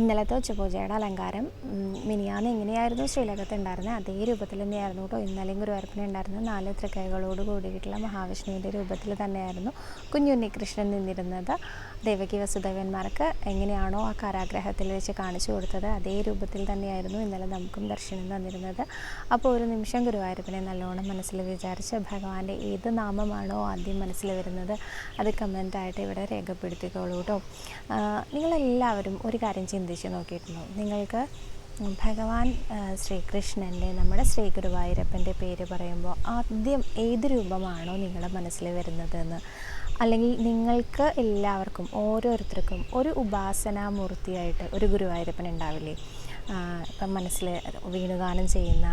ഇന്നലത്തെ ഉച്ചപൂജയുടെ അലങ്കാരം മിനിയാന്ന് എങ്ങനെയായിരുന്നു ശ്രീലകത്ത് ഉണ്ടായിരുന്നത്? അതേ രൂപത്തിൽ തന്നെയായിരുന്നു കേട്ടോ. ഇന്നലെയും ഗുരുവായൂരപ്പനെ ഉണ്ടായിരുന്നു നാല് തൃക്കൈകളോട് കൂടിയിട്ടുള്ള മഹാവിഷ്ണുവിന്റെ രൂപത്തിൽ തന്നെയായിരുന്നു കുഞ്ഞുണ്ണികൃഷ്ണൻ നിന്നിരുന്നത്. ദേവകി വസുദേവന്മാർക്ക് എങ്ങനെയാണോ ആ കാരാഗ്രഹത്തിൽ വെച്ച് കാണിച്ചു കൊടുത്തത് അതേ രൂപത്തിൽ തന്നെയായിരുന്നു ഇന്നലെ നമുക്കും ദർശനം തന്നിരുന്നത്. അപ്പോൾ ഒരു നിമിഷം ഗുരുവായൂരപ്പനെ നല്ലോണം മനസ്സിൽ വിചാരിച്ച് ഭഗവാന്റെ ഏത് നാമമാണോ ആദ്യം മനസ്സിൽ വരുന്നത് അത് കമന്റായിട്ട് ഇവിടെ രേഖപ്പെടുത്തിക്കോളൂ കേട്ടോ. നിങ്ങളെല്ലാവരും ഒരു കാര്യം ചിന്തിച്ച് നോക്കിയിട്ടുണ്ടോ നിങ്ങൾക്ക് ഭഗവാൻ ശ്രീകൃഷ്ണന്റെ നമ്മുടെ ശ്രീ ഗുരുവായൂരപ്പന്റെ പേര് പറയുമ്പോൾ ആദ്യം ഏത് രൂപമാണോ നിങ്ങളുടെ മനസ്സിൽ വരുന്നതെന്ന്. അല്ലെങ്കിൽ നിങ്ങൾക്ക് എല്ലാവർക്കും ഓരോരുത്തർക്കും ഒരു ഉപാസനാമൂർത്തിയായിട്ട് ഒരു ഗുരുവായൂരപ്പൻ ഉണ്ടാവില്ലേ? ഇപ്പം മനസ്സിൽ വീണുഗാനം ചെയ്യുന്ന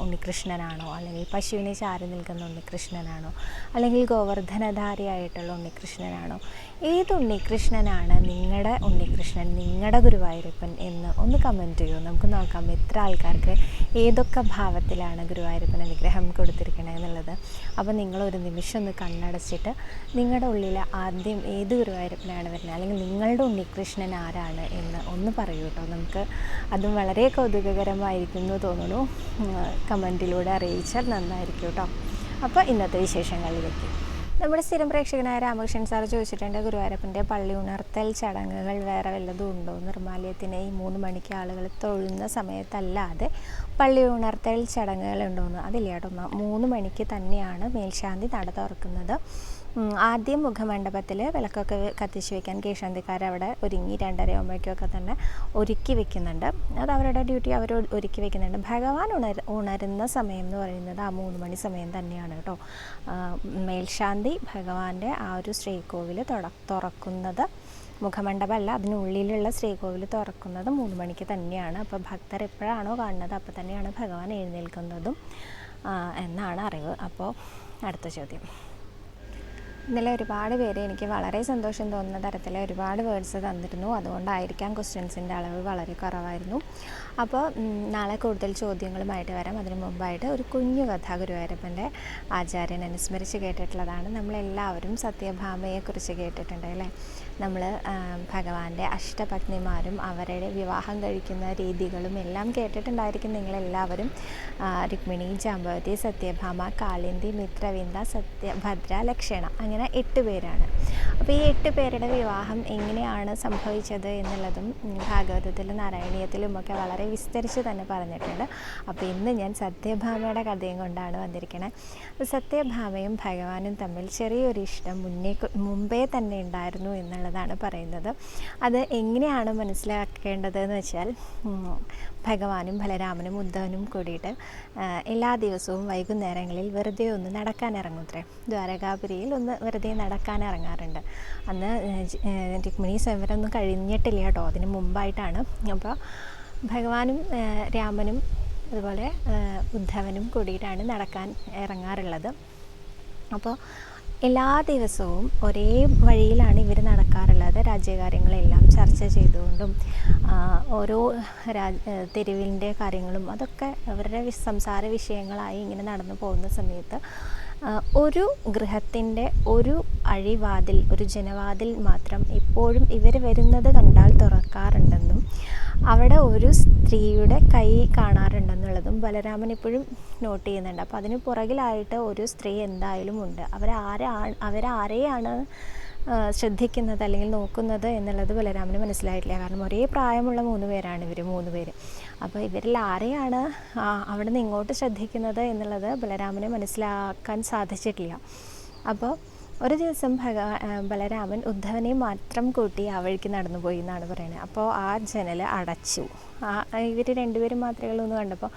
ഉണ്ണികൃഷ്ണനാണോ? അല്ലെങ്കിൽ പശുവിനെ ചാരി നിൽക്കുന്ന ഉണ്ണികൃഷ്ണനാണോ? അല്ലെങ്കിൽ ഗോവർദ്ധനധാരിയായിട്ടുള്ള ഉണ്ണികൃഷ്ണനാണോ? ഏത് ഉണ്ണികൃഷ്ണനാണ് നിങ്ങളുടെ ഉണ്ണികൃഷ്ണൻ നിങ്ങളുടെ ഗുരുവായൂരപ്പൻ എന്ന് ഒന്ന് കമന്റ് ചെയ്യൂ. നമുക്ക് നോക്കാം എത്ര ആൾക്കാർക്ക് ഏതൊക്കെ ഭാവത്തിലാണ് ഗുരുവായൂരപ്പൻ അനുഗ്രഹം കൊടുത്തിരിക്കണേ എന്നുള്ളത്. അപ്പോൾ നിങ്ങൾ ഒരു നിമിഷം ഒന്ന് കണ്ണടച്ചിട്ട് നിങ്ങളുടെ ഉള്ളിൽ ആദ്യം ഏത് ഗുരുവായൂരപ്പനാണ് വരുന്നത്? അല്ലെങ്കിൽ നിങ്ങളുടെ ഉണ്ണികൃഷ്ണൻ ആരാണ് എന്ന് ഒന്ന് പറയൂ കേട്ടോ. നമുക്ക് അതും വളരെ കൗതുകകരമായിരിക്കും എന്ന് തോന്നുന്നു കമന്റിലൂടെ അറിയിച്ചാൽ നന്നായിരിക്കും കേട്ടോ. അപ്പോൾ ഇന്നത്തെ വിശേഷങ്ങളിലേക്ക്. നമ്മുടെ സ്ഥിരം പ്രേക്ഷകനായ രാമകൃഷ്ണൻ സാർ ചോദിച്ചിട്ടുണ്ട് ഗുരുവായൂരപ്പന്റെ പള്ളി ഉണർത്തൽ ചടങ്ങുകൾ വേറെ വല്ലതും ഉണ്ടോ? നിർമ്മാലയത്തിന് ഈ മൂന്ന് മണിക്ക് ആളുകൾ തൊഴുന്ന സമയത്തല്ലാതെ പള്ളി ഉണർത്തൽ ചടങ്ങുകൾ ഉണ്ടോയെന്ന് അതില്ല കേട്ടോ മൂന്ന് മണിക്ക് തന്നെയാണ് മേൽശാന്തി നട തുറക്കുന്നത്. ആദ്യം മുഖമണ്ഡപത്തിൽ വിളക്കൊക്കെ കത്തിച്ച് വെക്കാൻ കേശാന്തിക്കാർ അവിടെ ഒരുങ്ങി രണ്ടര തന്നെ ഒരുക്കി വെക്കുന്നുണ്ട്. അത് അവരുടെ ഡ്യൂട്ടി അവർ ഒരുക്കി വെക്കുന്നുണ്ട്. ഭഗവാൻ ഉണർ ഉണരുന്ന സമയം എന്ന് പറയുന്നത് ആ മൂന്ന് മണി സമയം തന്നെയാണ് കേട്ടോ. മേൽശാന്തി ഭഗവാന്റെ ആ ഒരു ശ്രീകോവിൽ തുറക്കുന്നത് മുഖമണ്ഡപമല്ല അതിനുള്ളിലുള്ള ശ്രീകോവിൽ തുറക്കുന്നത് മൂന്ന് മണിക്ക് തന്നെയാണ്. അപ്പോൾ ഭക്തർ എപ്പോഴാണോ കാണുന്നത് അപ്പോൾ തന്നെയാണ് ഭഗവാൻ എഴുന്നേൽക്കുന്നതും എന്നാണ് അറിവ്. അപ്പോൾ അടുത്ത ചോദ്യം. ഇന്നലെ ഒരുപാട് പേര് എനിക്ക് വളരെ സന്തോഷം തോന്നുന്ന തരത്തിൽ ഒരുപാട് വേർഡ്സ് തന്നിരുന്നു. അതുകൊണ്ടായിരിക്കാം ക്വസ്റ്റ്യൻസിന്റെ അളവ് വളരെ കുറവായിരുന്നു. അപ്പോൾ നാളെ കൂടുതൽ ചോദ്യങ്ങളുമായിട്ട് വരാം. അതിനു മുമ്പായിട്ട് ഒരു കുഞ്ഞു കഥ ഗുരുവായൂരപ്പന്റെ ആചാര്യൻ അനുസ്മരിച്ച് കേട്ടിട്ടുള്ളതാണ്. നമ്മളെല്ലാവരും സത്യഭാമയെക്കുറിച്ച് കേട്ടിട്ടുണ്ട് അല്ലേ? നമ്മൾ ഭഗവാന്റെ അഷ്ടപത്നിമാരും അവരുടെ വിവാഹം കഴിക്കുന്ന രീതികളും എല്ലാം കേട്ടിട്ടുണ്ടായിരിക്കും നിങ്ങളെല്ലാവരും. രുക്മിണി ജാമ്പവതി സത്യഭാമ കാളിന്തി മിത്രവിന്ദ സത്യഭദ്ര ലക്ഷണ അങ്ങനെ എട്ട് പേരാണ്. അപ്പോൾ ഈ എട്ട് പേരുടെ വിവാഹം എങ്ങനെയാണ് സംഭവിച്ചത് എന്നുള്ളതും ഭാഗവതത്തിലും നാരായണീയത്തിലും ഒക്കെ വളരെ വിസ്തരിച്ച് തന്നെ പറഞ്ഞിട്ടുണ്ട്. അപ്പോൾ ഇന്ന് ഞാൻ സത്യഭാമയുടെ കഥയും കൊണ്ടാണ് വന്നിരിക്കുന്നത് സത്യഭാമയും ഭഗവാനും തമ്മിൽ ചെറിയൊരു ഇഷ്ടം മുന്നേ മുമ്പേ തന്നെ ഉണ്ടായിരുന്നു എന്നുള്ളതാണ് പറയുന്നത്. അത് എങ്ങനെയാണ് മനസ്സിലാക്കേണ്ടതെന്ന് വെച്ചാൽ ഭഗവാനും ബലരാമനും ഉദ്ധവനും കൂടിയിട്ട് എല്ലാ ദിവസവും വൈകുന്നേരങ്ങളിൽ വെറുതെ ഒന്ന് നടക്കാൻ ഇറങ്ങുത്രേ ദ്വാരകാപുരിയിൽ ഒന്ന് വെറുതെ നടക്കാൻ ഇറങ്ങാറുണ്ട്. അന്ന് രുക്മിണി സ്വയംവരം ഒന്നും കഴിഞ്ഞിട്ടില്ല കേട്ടോ. അതിന് മുമ്പായിട്ടാണ്. അപ്പോൾ ഭഗവാനും രാമനും അതുപോലെ ഉദ്ധവനും കൂടിയിട്ടാണ് നടക്കാൻ ഇറങ്ങാറുള്ളത്. അപ്പോൾ എല്ലാ ദിവസവും ഒരേ വഴിയിലാണ് ഇവർ നടക്കാറുള്ളത്. രാജ്യകാര്യങ്ങളെല്ലാം ചർച്ച ചെയ്തുകൊണ്ടും ഓരോ തെരുവിന്റെ കാര്യങ്ങളും അതൊക്കെ അവരുടെ സംസാര വിഷയങ്ങളായി ഇങ്ങനെ നടന്നു പോകുന്ന സമയത്ത് ഒരു ഗൃഹത്തിന്റെ ഒരു അഴിവാതിൽ ഒരു ജനവാതിൽ മാത്രം എപ്പോഴും ഇവർ വരുന്നത് കണ്ടാൽ തുറക്കാറുണ്ടെന്നും അവിടെ ഒരു സ്ത്രീയുടെ കൈ കാണാറുണ്ടെന്നുള്ളതും ബലരാമൻ ഇപ്പോഴും നോട്ട് ചെയ്യുന്നുണ്ട്. അപ്പോൾ അതിന് പുറകിലായിട്ട് ഒരു സ്ത്രീ എന്തായാലും ഉണ്ട്. അവരാരാണ് അവരാരെയാണ് ശ്രദ്ധിക്കുന്നത് അല്ലെങ്കിൽ നോക്കുന്നത് എന്നുള്ളത് ബലരാമന് മനസ്സിലായിട്ടില്ല. കാരണം ഒരേ പ്രായമുള്ള മൂന്ന് പേരാണ് ഇവർ മൂന്ന് പേര്. അപ്പോൾ ഇവരിൽ ആരെയാണ് അവിടുന്ന് ഇങ്ങോട്ട് ശ്രദ്ധിക്കുന്നത് എന്നുള്ളത് ബലരാമന് മനസ്സിലാക്കാൻ സാധിച്ചിട്ടില്ല. അപ്പോൾ ഒരു ദിവസം ഭഗവാൻ ബലരാമൻ ഉദ്ധവനെ മാത്രം കൂട്ടി ആ വഴിക്ക് നടന്നു പോയി എന്നാണ് പറയുന്നത് അപ്പോൾ ആ ജനൽ അടച്ചു. ആ ഇവർ രണ്ടുപേരും മാത്രമേ എന്ന് കണ്ടപ്പോൾ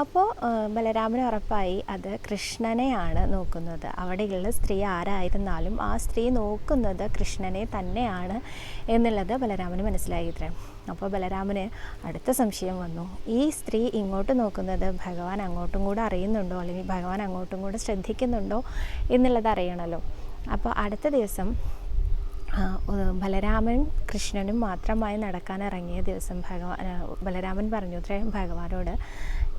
അപ്പോൾ ബലരാമന് ഉറപ്പായി അത് കൃഷ്ണനെയാണ് നോക്കുന്നത്. അവിടെയുള്ള സ്ത്രീ ആരായിരുന്നാലും ആ സ്ത്രീ നോക്കുന്നത് കൃഷ്ണനെ തന്നെയാണ് എന്നുള്ളത് ബലരാമന് മനസ്സിലായി അപ്പോൾ ബലരാമന് അടുത്ത സംശയം വന്നു. ഈ സ്ത്രീ ഇങ്ങോട്ട് നോക്കുന്നത് ഭഗവാൻ അങ്ങോട്ടും കൂടെ അറിയുന്നുണ്ടോ? അല്ലെങ്കിൽ ഭഗവാൻ അങ്ങോട്ടും കൂടെ ശ്രദ്ധിക്കുന്നുണ്ടോ എന്നുള്ളത് അറിയണമല്ലോ അപ്പോൾ അടുത്ത ദിവസം ബലരാമൻ കൃഷ്ണനും മാത്രമായി നടക്കാൻ ഇറങ്ങിയ ദിവസം ഭഗവാൻ ബലരാമൻ പറഞ്ഞു ഭഗവാനോട്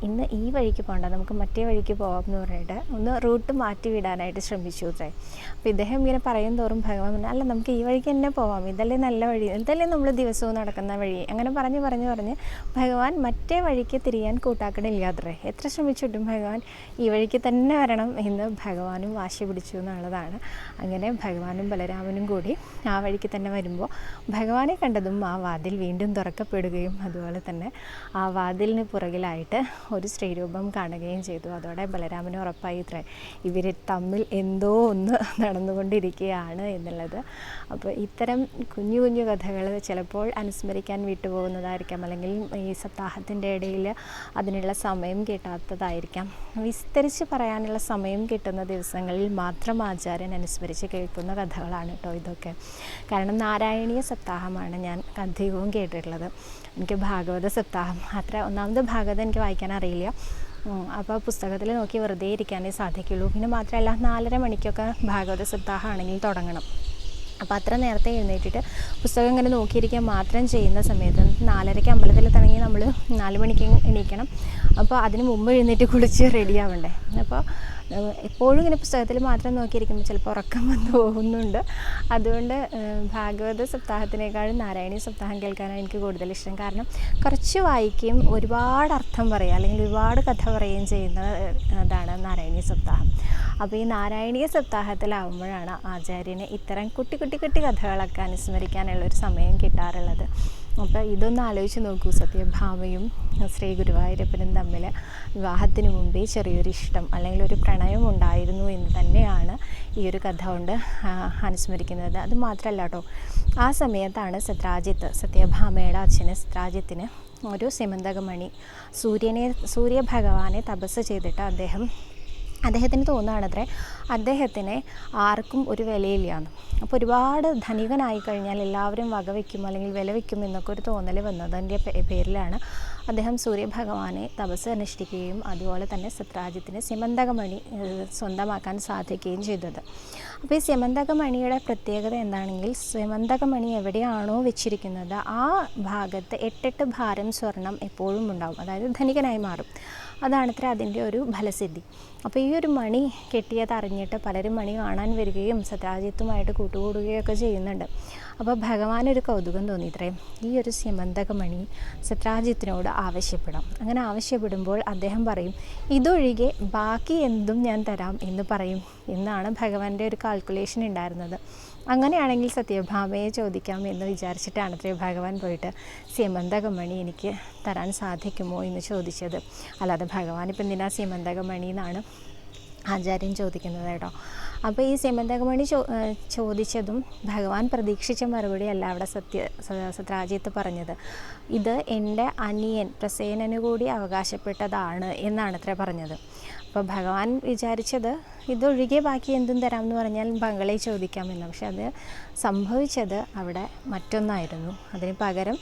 ഇന്ന് ഈ വഴിക്ക് പോകണ്ട നമുക്ക് മറ്റേ വഴിക്ക് പോകാം എന്ന് പറഞ്ഞിട്ട് ഒന്ന് റൂട്ട് മാറ്റി വിടാനായിട്ട് ശ്രമിച്ചു അത്രേ അപ്പോൾ ഇദ്ദേഹം ഇങ്ങനെ പറയും തോറും ഭഗവാൻ പറഞ്ഞു അല്ല നമുക്ക് ഈ വഴിക്ക് തന്നെ പോവാം. ഇതല്ലേ നല്ല വഴി. ഇതല്ലേ നമ്മൾ ദിവസവും നടക്കുന്ന വഴി. അങ്ങനെ പറഞ്ഞ് പറഞ്ഞ് പറഞ്ഞ് ഭഗവാൻ മറ്റേ വഴിക്ക് തിരിയാൻ കൂട്ടാക്കണില്ല അത്രേ എത്ര ശ്രമിച്ചിട്ടും ഭഗവാൻ ഈ വഴിക്ക് തന്നെ വരണം എന്ന് ഭഗവാനും വാശി പിടിച്ചു എന്നുള്ളതാണ്. അങ്ങനെ ഭഗവാനും ബലരാമനും കൂടി ആ വഴിക്ക് തന്നെ വരുമ്പോൾ ഭഗവാനെ കണ്ടതും ആ വാതിൽ വീണ്ടും തുറക്കപ്പെടുകയും അതുപോലെ തന്നെ ആ വാതിലിന് പുറകിലായിട്ട് ഒരു സ്ത്രീരൂപം കാണുകയും ചെയ്തു. അതോടെ ബലരാമന് ഉറപ്പായി ഇത്ര. ഇവർ തമ്മിൽ എന്തോ ഒന്ന് നടന്നുകൊണ്ടിരിക്കുകയാണ് എന്നുള്ളത്. അപ്പോൾ ഇത്തരം കുഞ്ഞു കുഞ്ഞു കഥകൾ ചിലപ്പോൾ അനുസ്മരിക്കാൻ വിട്ടുപോകുന്നതായിരിക്കാം. അല്ലെങ്കിൽ ഈ സപ്താഹത്തിന്റെ ഇടയിൽ അതിനുള്ള സമയം കിട്ടാത്തതായിരിക്കാം. വിസ്തരിച്ച് പറയാനുള്ള സമയം കിട്ടുന്ന ദിവസങ്ങളിൽ മാത്രം ആചാര്യൻ അനുസ്മരിച്ച് കേൾക്കുന്ന കഥകളാണ് കേട്ടോ ഇതൊക്കെ. കാരണം നാരായണീയ സപ്താഹമാണ് ഞാൻ അധികവും കേട്ടിട്ടുള്ളത്. എനിക്ക് ഭാഗവത സപ്താഹം അത്ര ഒന്നാമത് ഭാഗവതം എനിക്ക് വായിക്കാൻ അറിയില്ല. അപ്പോൾ പുസ്തകത്തിൽ നോക്കി വെറുതെ ഇരിക്കാനേ സാധിക്കുള്ളൂ. പിന്നെ മാത്രമല്ല നാലര മണിക്കൊക്കെ ഭാഗവത സപ്താഹമാണെങ്കിൽ തുടങ്ങണം. അപ്പോൾ അത്ര നേരത്തെ എഴുന്നേറ്റിട്ട് പുസ്തകം ഇങ്ങനെ നോക്കിയിരിക്കാൻ മാത്രം ചെയ്യുന്ന സമയത്ത് നാലരയ്ക്ക് അമ്പലത്തിൽ തുടങ്ങി നമ്മൾ നാല് മണിക്ക് എണീക്കണം. അപ്പോൾ അതിന് മുമ്പ് എഴുന്നേറ്റ് കുളിച്ച് റെഡിയാവണ്ടേ അപ്പോൾ എപ്പോഴും ഇങ്ങനെ പുസ്തകത്തിൽ മാത്രം നോക്കിയിരിക്കുമ്പോൾ ചിലപ്പോൾ ഉറക്കം വന്ന് പോകുന്നുണ്ട്. അതുകൊണ്ട് ഭാഗവത സപ്താഹത്തിനേക്കാളും നാരായണീയ സപ്താഹം കേൾക്കാനാണ് എനിക്ക് കൂടുതൽ ഇഷ്ടം. കാരണം കുറച്ച് വായിക്കുകയും ഒരുപാട് അർത്ഥം പറയുക അല്ലെങ്കിൽ ഒരുപാട് കഥ പറയുകയും ചെയ്യുന്ന അതാണ് നാരായണീയ സപ്താഹം. അപ്പോൾ ഈ നാരായണീയ സപ്താഹത്തിലാവുമ്പോഴാണ് ആചാര്യനെ ഇത്തരം കുട്ടി കുട്ടി കുട്ടി കഥകളൊക്കെ അനുസ്മരിക്കാനുള്ള ഒരു സമയം കിട്ടാറുള്ളത്. അപ്പോൾ ഇതൊന്ന് ആലോചിച്ച് നോക്കൂ. സത്യഭാമയും ശ്രീ ഗുരുവായൂരപ്പനും തമ്മിൽ വിവാഹത്തിന് മുമ്പേ ചെറിയൊരു ഇഷ്ടം അല്ലെങ്കിൽ ഒരു പ്രണയം ഉണ്ടായിരുന്നു എന്ന് തന്നെയാണ് ഈ ഒരു കഥ കൊണ്ട് അനുസ്മരിക്കുന്നത്. അത് മാത്രമല്ല കേട്ടോ ആ സമയത്താണ് സത്രാജിത്ത് സത്യഭാമയുടെ അച്ഛന് സത്രാജിത്തിന് ഒരു സിമന്തകമണി സൂര്യനെ സൂര്യഭഗവാനെ തപസ് ചെയ്തിട്ട് അദ്ദേഹം അദ്ദേഹത്തിന് തോന്നുകയാണത്രേ അദ്ദേഹത്തിന് ആർക്കും ഒരു വിലയില്ല എന്ന് അപ്പോൾ ഒരുപാട് ധനികനായി കഴിഞ്ഞാൽ എല്ലാവരും വകവയ്ക്കും അല്ലെങ്കിൽ വില വയ്ക്കും എന്നൊക്കെ ഒരു തോന്നൽ വന്നതിന്റെ പേരിലാണ്. അദ്ദേഹം സൂര്യഭഗവാനെ തപസ് അനുഷ്ഠിക്കുകയും അതുപോലെ തന്നെ സത്രാജിത്തിന് സിമന്തകമണി സ്വന്തമാക്കാൻ സാധിക്കുകയും ചെയ്തത്. അപ്പോൾ ഈ സിമന്തകമണിയുടെ പ്രത്യേകത എന്താണെങ്കിൽ സിമന്തകമണി എവിടെയാണോ വെച്ചിരിക്കുന്നത് ആ ഭാഗത്ത് എട്ടെട്ട് ഭാരം സ്വർണം എപ്പോഴും ഉണ്ടാവും അതായത് ധനികനായി മാറും. അതാണത്ര അതിന്റെ ഒരു ഫലസിദ്ധി. അപ്പോൾ ഈ ഒരു മണി കെട്ടിയത് അറിഞ്ഞിട്ട് പലരും മണി കാണാൻ വരികയും സത്രാജിത്തുമായിട്ട് കൂട്ടുകൂടുകയൊക്കെ ചെയ്യുന്നുണ്ട്. അപ്പോൾ ഭഗവാൻ ഒരു കൗതുകം തോന്നി ഇത്രയും. ഈ ഒരു സിമന്തകമണി സത്രാജിത്തിനോട് ആവശ്യപ്പെടാം. അങ്ങനെ ആവശ്യപ്പെടുമ്പോൾ അദ്ദേഹം പറയും ഇതൊഴികെ ബാക്കി എന്തും ഞാൻ തരാം എന്ന് പറയും എന്നാണ് ഭഗവാന്റെ ഒരു കാൽക്കുലേഷൻ ഉണ്ടായിരുന്നത്. അങ്ങനെയാണെങ്കിൽ സത്യഭാമയെ ചോദിക്കാം എന്ന് വിചാരിച്ചിട്ടാണ് അത്രേ ഭഗവാൻ പോയിട്ട് സീമന്തകമണി എനിക്ക് തരാൻ സാധിക്കുമോ? എന്ന് ചോദിച്ചത്. അല്ലാതെ ഭഗവാൻ ഇപ്പം എന്തിനാ സീമന്തകമണി എന്നാണ് ആചാര്യൻ ചോദിക്കുന്നത് കേട്ടോ. അപ്പോൾ ഈ സീമന്തകമണി ചോ ചോദിച്ചതും ഭഗവാൻ പ്രതീക്ഷിച്ച മറുപടി അല്ല അവിടെ സത്യ സത്രാജ്യത്ത് പറഞ്ഞത്. ഇത് എന്റെ അനിയൻ പ്രസേനനു കൂടി അവകാശപ്പെട്ടതാണ് എന്നാണ് അത്ര പറഞ്ഞത്. അപ്പോൾ ഭഗവാൻ വിചാരിച്ചത് ഇതൊഴികെ ബാക്കി എന്തും തരാം എന്ന് പറഞ്ഞാൽ ബംഗളെ ചോദിക്കാമെന്ന് പക്ഷെ അത് സംഭവിച്ചത് അവിടെ മറ്റൊന്നായിരുന്നു. അതിന് പകരം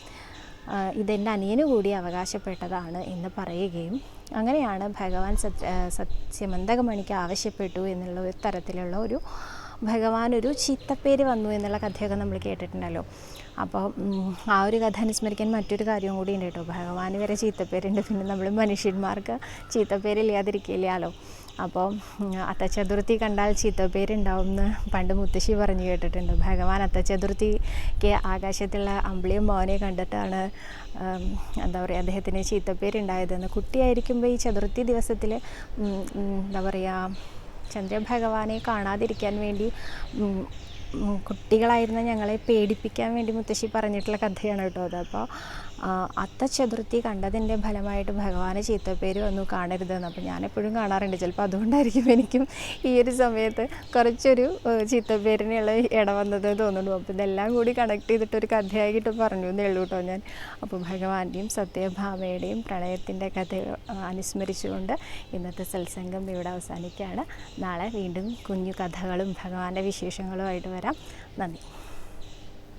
ഇതെന്റെ അനിയന് കൂടി അവകാശപ്പെട്ടതാണ് എന്ന് പറയുകയും അങ്ങനെയാണ് ഭഗവാൻ സത് സത്യമന്തകമണിക്ക് ആവശ്യപ്പെട്ടു എന്നുള്ള ഒരു തരത്തിലുള്ള ഒരു ഭഗവാൻ ഒരു ചീത്തപ്പേര് വന്നു എന്നുള്ള കഥയൊക്കെ നമ്മൾ കേട്ടിട്ടുണ്ടല്ലോ. അപ്പോൾ ആ ഒരു കഥ അനുസ്മരിക്കാൻ മറ്റൊരു കാര്യവും കൂടി ഉണ്ട് കേട്ടോ. ഭഗവാൻ വരെ ചീത്തപ്പേരുണ്ട്. പിന്നെ നമ്മൾ മനുഷ്യന്മാർക്ക് ചീത്തപ്പേരില്ലാതിരിക്കില്ലല്ലോ അപ്പോൾ അത്തച്ചതുർത്ഥി കണ്ടാൽ ചീത്തപ്പേരുണ്ടാവും എന്ന് പണ്ട് മുത്തശ്ശി പറഞ്ഞു കേട്ടിട്ടുണ്ട്. ഭഗവാൻ അത്തച്ചതുർത്ഥിക്ക് ആകാശത്തുള്ള അമ്പിളിയും മോനെ കണ്ടിട്ടാണ് എന്താ പറയുക അദ്ദേഹത്തിന് ചീത്തപ്പേരുണ്ടായതെന്ന് കുട്ടിയായിരിക്കുമ്പോൾ ഈ ചതുർത്ഥി ദിവസത്തിൽ എന്താ പറയുക ചന്ദ്രഭഗവാനെ കാണാതിരിക്കാൻ വേണ്ടി കുട്ടികളായിരുന്ന ഞങ്ങളെ പേടിപ്പിക്കാൻ വേണ്ടി മുത്തശ്ശി പറഞ്ഞിട്ടുള്ള കഥയാണ് കേട്ടോ അത്. അപ്പോൾ അത്ത ചതുർത്ഥി കണ്ടതിന്റെ ഫലമായിട്ട് ഭഗവാന് ചീത്തപ്പേര് വന്നു കാണരുതെന്ന്. അപ്പോൾ ഞാനെപ്പോഴും കാണാറുണ്ട്. ചിലപ്പോൾ അതുകൊണ്ടായിരിക്കും എനിക്കും ഈ ഒരു സമയത്ത് കുറച്ചൊരു ചീത്തപ്പേരിനുള്ള ഇട വന്നത് തോന്നുന്നു. അപ്പോൾ ഇതെല്ലാം കൂടി കണക്ട് ചെയ്തിട്ട് ഒരു കഥയായിട്ട് പറഞ്ഞു എന്നേ ഉള്ളൂ കേട്ടോ ഞാൻ. അപ്പോൾ ഭഗവാന്റെയും സത്യഭാമയുടെയും പ്രണയത്തിന്റെ കഥ അനുസ്മരിച്ചുകൊണ്ട് ഇന്നത്തെ സത്സംഗം ഇവിടെ അവസാനിക്കുകയാണ്. നാളെ വീണ്ടും കുഞ്ഞു കഥകളും ഭഗവാന്റെ വിശേഷങ്ങളുമായിട്ട് വരാം. നന്ദി.